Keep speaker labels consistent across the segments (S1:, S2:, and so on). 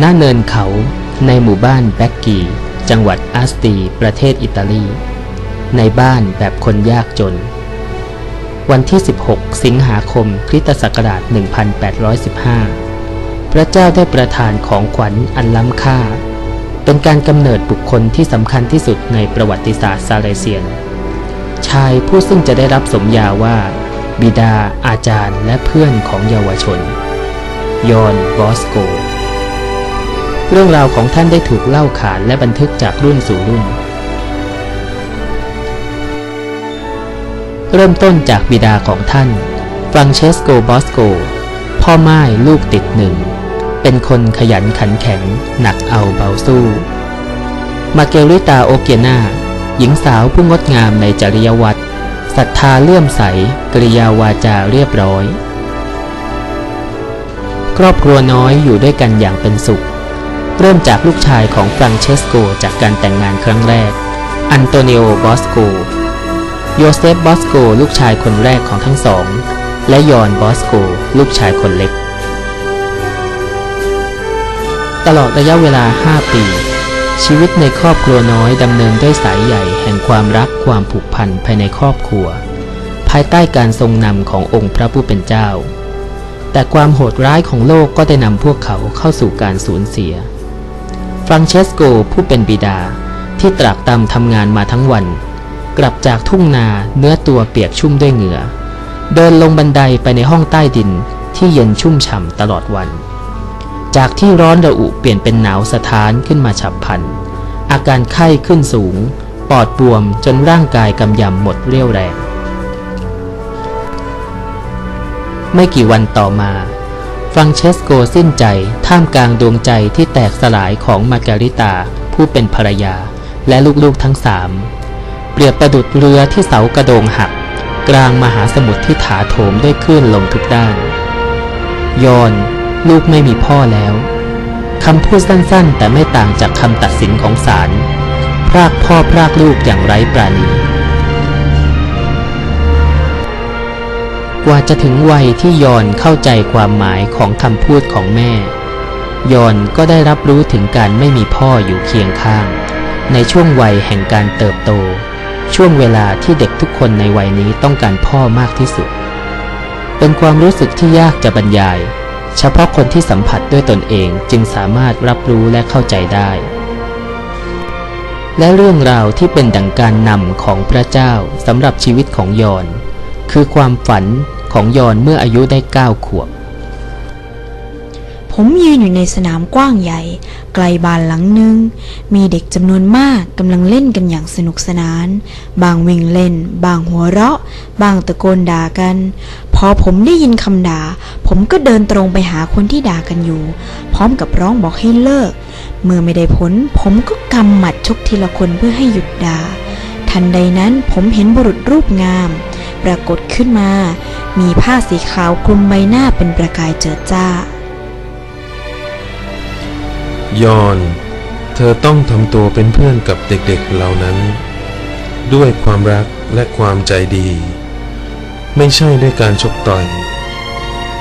S1: หน้าเนินเขาในหมู่บ้านแบ็กกีจังหวัดอาสตี ประเทศอิตาลี ในบ้านแบบคนยากจน วันที่ 16 สิงหาคมคริสตศักราช 1815 พระเจ้าได้ประทานของขวัญอันล้ำค่า เป็นการกำเนิดบุคคลที่สำคัญที่สุดในประวัติศาสตร์ซาเลเซียน ชายผู้ซึ่งจะได้รับสมญาว่า บิดาอาจารย์และเพื่อนของเยาวชน ยอนบอสโก เรื่องราวของท่านได้ถูกเล่าขานและบันทึกจากรุ่นสู่รุ่น เริ่มต้นจากบิดาของท่านฟรังเชสโกบอสโก พ่อไม้ลูกติดหนึ่ง เป็นคนขยันขันแข็ง หนักเอาเบาสู้ มาเกริตาโอเกียนาหญิงสาวผู้งดงามในจริยวัตรศรัทธาเลื่อมใสกริยาวาจาเรียบร้อย ครอบครัวน้อยอยู่ด้วยกันอย่างเป็นสุข เริ่มจากลูกชายของฟรังเชสโกจากการแต่งงานครั้งแรก อันโตนิโอบอสโก โยเซฟบอสโก ลูกชายคนแรกของทั้งสอง และยอนบอสโก ลูกชายคนเล็ก ตลอดระยะเวลา 5 ปี ชีวิตในครอบครัวน้อยดำเนินด้วยสายใหญ่แห่งความรักความผูกพันภายในครอบครัว ภายใต้การทรงนำขององค์พระผู้เป็นเจ้า แต่ความโหดร้ายของโลกก็ได้นำพวกเขาเข้าสู่การสูญเสีย ฟรังเชสโกผู้เป็นบิดาที่ตรากตรำทำงานมาทั้งวัน กลับจากทุ่งนาเนื้อตัวเปียกชุ่มด้วยเหงื่อ เดินลงบันไดไปในห้องใต้ดินที่เย็นชุ่มฉ่ำตลอดวัน จากที่ร้อนระอุเปลี่ยนเป็นหนาวสะท้านขึ้นมาฉับพลัน อาการไข้ขึ้นสูง ปอดบวมจนร่างกายกำยำหมดเรี่ยวแรง ไม่กี่วันต่อมา ฟังเชสโกสิ้นใจ ท่ามกลางดวงใจที่แตกสลายของมาการิตา ผู้เป็นภรรยา และลูกๆทั้งสาม เปรียบประดุดเรือที่เสากระโดงหัก กลางมหาสมุทรที่ถาโถมด้วยคลื่นลมทุกด้าน ยอนลูกไม่มีพ่อแล้วคำพูดสั้นๆ แต่ไม่ต่างจากคำตัดสินของศาลพรากพ่อพรากลูกอย่างไร้ปราณี ว่าจะถึงวัยที่ยอนเข้าใจความหมายของคำพูดของแม่ ยอนก็ได้รับรู้ถึงการไม่มีพ่ออยู่เคียงข้าง ในช่วงวัยแห่งการเติบโต ช่วงเวลาที่เด็กทุกคนในวัยนี้ต้องการพ่อมากที่สุด เป็นความรู้สึกที่ยากจะบรรยาย เฉพาะคนที่สัมผัสด้วยตนเองจึงสามารถรับรู้และเข้าใจได้ และเรื่องราวที่เป็นดังการนำของพระเจ้าสำหรับชีวิตของยอนคือความฝัน ของยอนเมื่ออายุได้เก้าขวบ
S2: ผมยืนอยู่ในสนามกว้างใหญ่ ไกลบานหลังหนึ่ง มีเด็กจำนวนมากกำลังเล่นกันอย่างสนุกสนาน บางวิ่งเล่น บางหัวเราะ บางตะโกนด่ากัน พอผมได้ยินคำด่า ผมก็เดินตรงไปหาคนที่ด่ากันอยู่ พร้อมกับร้องบอกให้เลิก เมื่อไม่ได้ผล ผมก็กำหมัดชกทีละคนเพื่อให้หยุดด่า ทันใดนั้นผมเห็นบุรุษรูปงาม รากฏขึ้นมา มีผ้าสีขาวคลุมใบหน้าเป็นประกายเจิดจ้า
S3: ยอน เธอต้องทำตัวเป็นเพื่อนกับเด็กๆเหล่านั้น ด้วยความรักและความใจดี ไม่ใช่ด้วยการชกต่อย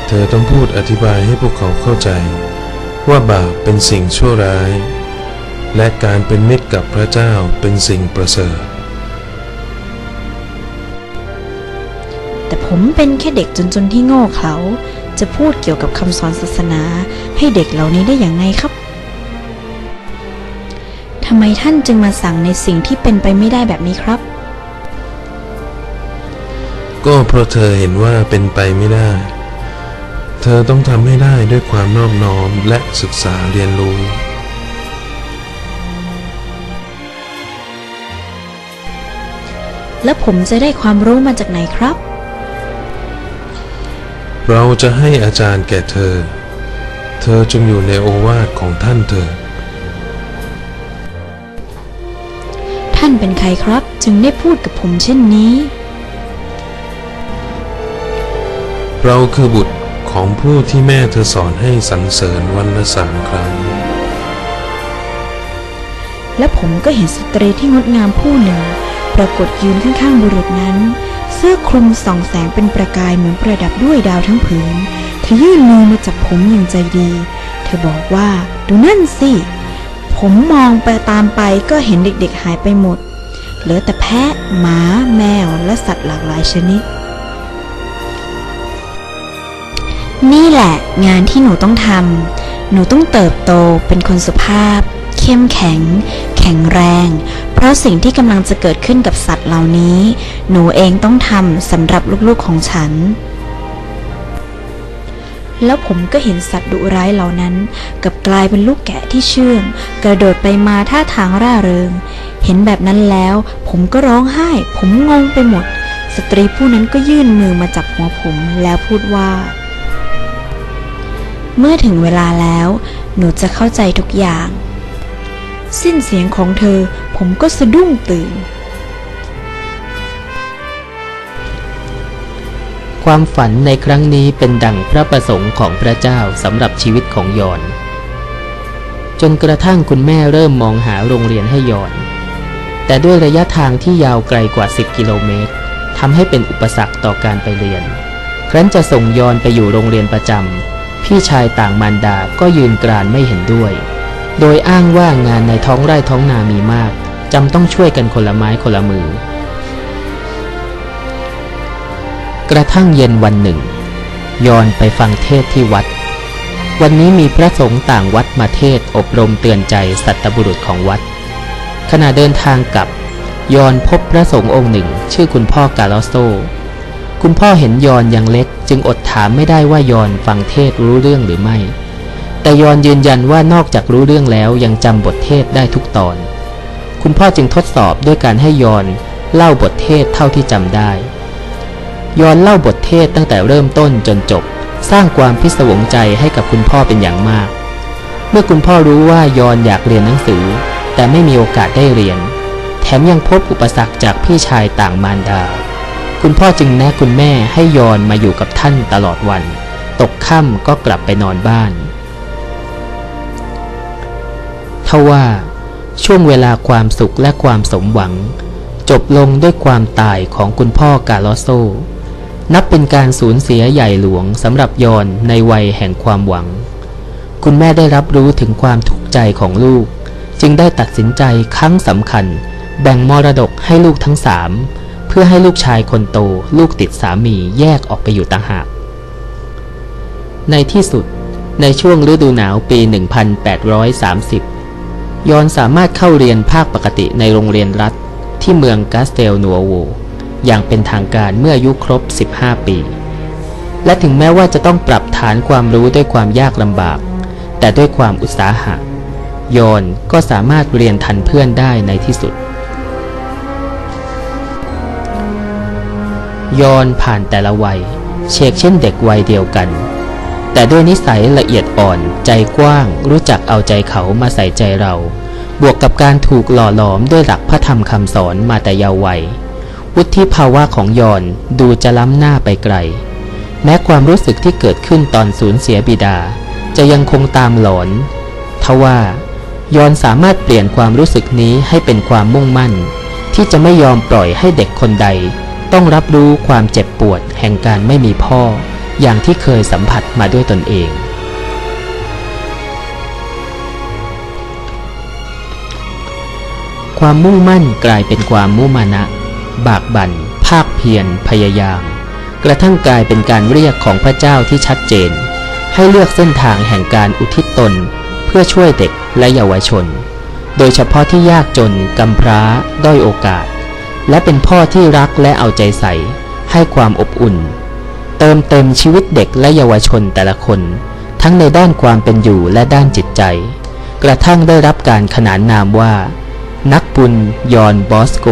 S3: เธอต้องพูดอธิบายให้พวกเขาเข้าใจ ว่าบาปเป็นสิ่งชั่วร้าย และการเป็นมิตรกับพระเจ้าเป็นสิ่งประเสริฐ
S2: แต่ผมเป็นแค่เด็กจนๆที่โง่เขลาจะพูดเกี่ยวกับคำสอนศาสนา ให้เด็กเหล่านี้ได้อย่างไงครับทำไมท่านจึงมาสั่งในสิ่งที่เป็นไปไม่ได้แบบนี้ครับ
S3: ก็เพราะเธอเห็นว่าเป็นไปไม่ได้ เธอต้องทำให้ได้ด้วยความนอบน้อมและศึกษาเรียนรู้
S2: แล้วผมจะได้ความรู้มาจากไหนครับ
S3: เราจะให้อาจารย์แก่เธอ เธอจงอยู่ในโอวาทของท่านเถิด
S2: ท่านเป็นใครครับ จึงได้พูดกับผมเช่นนี้
S3: เราคือบุตรของผู้ที่แม่เธอสอนให้สรรเสริญวันละสามครั้ง
S2: และผมก็เห็นสตรีที่งดงามผู้หนึ่ง ปรากฏยืนข้างๆบุรุษนั้น เสื้อคลุมส่องแสงเป็นประกายเหมือนประดับด้วยดาวทั้งผืนเธอยื่นมือมาจับผมอย่างใจดีเธเธอบอกว่าดูนั่นสิ ผมมองไปตามไปก็เห็นเด็กๆหายไปหมด เหลือแต่แพะ หมา แมว และสัตว์หลากหลายชนิด นี่แหละงานที่หนูต้องทำหนูต้องเติบโตเป็นคนสุภาพ เข้มแข็ง แข็งแรง เพราะสิ่งที่กำลังจะเกิดขึ้นกับสัตว์เหล่านี้ หนูเองต้องทำสำหรับลูกๆของฉัน แล้วผมก็เห็นสัตว์ดุร้ายเหล่านั้นกับกลายเป็นลูกแกะที่เชื่อง กระโดดไปมาท่าทางร่าเริง เห็นแบบนั้นแล้ว ผมก็ร้องไห้ ผมงงไปหมด สตรีผู้นั้นก็ยื่นมือมาจับหัวผมแล้วพูดว่าเมื่อถึงเวลาแล้ว หนูจะเข้าใจทุกอย่าง สิ้นเสียงของเธอ ผมก็สะดุ้งตื่น
S1: ความฝันในครั้งนี้เป็นดังพระประสงค์ของพระเจ้าสำหรับชีวิตของยอน จนกระทั่งคุณแม่เริ่มมองหาโรงเรียนให้ยอน แต่ด้วยระยะทางที่ยาวไกลกว่า 10 กิโลเมตรทำให้เป็นอุปสรรคต่อการไปเรียน ครั้นจะส่งยอนไปอยู่โรงเรียนประจำพี่ชายต่างมารดาก็ยืนกรานไม่เห็นด้วย โดยอ้างว่างานในท้องไร่ท้องนามีมากจำต้องช่วยกันคนละไม้คนละมือ กระทั่งเย็นวันหนึ่ง ยอนไปฟังเทศที่วัด วันนี้มีพระสงฆ์ต่างวัดมาเทศอบรมเตือนใจสัตบุรุษของวัด ขณะเดินทางกลับ ยอนพบพระสงฆ์องค์หนึ่ง ชื่อคุณพ่อกาลอโซคุณพ่อเห็นยอนยังเล็ก จึงอดถามไม่ได้ว่ายอนฟังเทศรู้เรื่องหรือไม่ แต่ยอนยืนยันว่านอกจากรู้เรื่องแล้วยังจำบทเทศได้ทุกตอน คุณพ่อจึงทดสอบด้วยการให้ยอนเล่าบทเทศเท่าที่จำได้ ยอนเล่าบทเทศตั้งแต่เริ่มต้นจนจบ สร้างความพิศวงใจให้กับคุณพ่อเป็นอย่างมาก เมื่อคุณพ่อรู้ว่ายอนอยากเรียนหนังสือ แต่ไม่มีโอกาสได้เรียน แถมยังพบอุปสรรคจากพี่ชายต่างมารดา คุณพ่อจึงแนะคุณแม่ให้ยอนมาอยู่กับท่านตลอดวัน ตกค่ำก็กลับไปนอนบ้าน ทว่าช่วงเวลาความสุขและความสมหวัง จบลงด้วยความตายของคุณพ่อกาลอโซ นับเป็นการสูญเสียใหญ่หลวงสำหรับยอนในวัยแห่งความหวัง คุณแม่ได้รับรู้ถึงความทุกข์ใจของลูก จึงได้ตัดสินใจครั้งสำคัญ แบ่งมรดกให้ลูกทั้งสามเพื่อให้ลูกชายคนโต ลูกติดสามีแยกออกไปอยู่ต่างหาก ในที่สุดในช่วงฤดูหนาวปี 1830 ยอนสามารถเข้าเรียนภาคปกติในโรงเรียนรัฐที่เมืองกาสเตลนัวโวอย่างเป็นทางการเมื่ออายุครบ 15 ปี และถึงแม้ว่าจะต้องปรับฐานความรู้ด้วยความยากลำบาก แต่ด้วยความอุตสาหะ ยอนก็สามารถเรียนทันเพื่อนได้ในที่สุด ยอนผ่านแต่ละวัย เชกเช่นเด็กวัยเดียวกัน แต่ด้วยนิสัยละเอียดอ่อน ใจกว้าง รู้จักเอาใจเขามาใส่ใจเรา บวกกับการถูกหล่อหลอมด้วยหลักพระธรรมคำสอนมาแต่เยาว์วัยวุฒิภาวะของยอนดูจะล้ำหน้าไปไกล แม้ความรู้สึกที่เกิดขึ้นตอนสูญเสียบิดา จะยังคงตามหลอน ทว่ายอนสามารถเปลี่ยนความรู้สึกนี้ให้เป็นความมุ่งมั่น ที่จะไม่ยอมปล่อยให้เด็กคนใด ต้องรับรู้ความเจ็บปวดแห่งการไม่มีพ่อ อย่างที่เคยสัมผัสมาด้วยตนเอง ความมุ่งมั่นกลายเป็นความมุ่มานะ บากบัน่น ภาคเพียร พยายาม กระทั่งกลายเป็นการเรียกของพระเจ้าที่ชัดเจน ให้เลือกเส้นทางแห่งการอุทิศตน เพื่อช่วยเด็กและเยาวชน โดยเฉพาะที่ยากจนกำพร้า ด้อยโอกาส และเป็นพ่อที่รักและเอาใจใส่ ให้ความอบอุ่น เติมเต็มชีวิตเด็กและเยาวชนแต่ละคน ทั้งในด้านความเป็นอยู่และด้านจิตใจ กระทั่งได้รับการขนานนามว่า นักบุญยอนบอสโก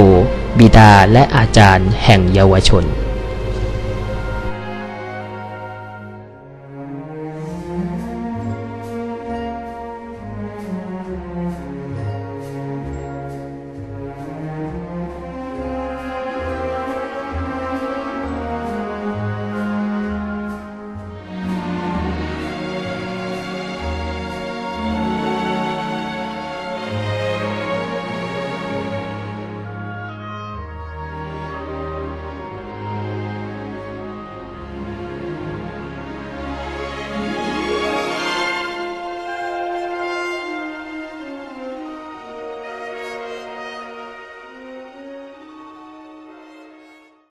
S1: บิดาและอาจารย์แห่งเยาวชน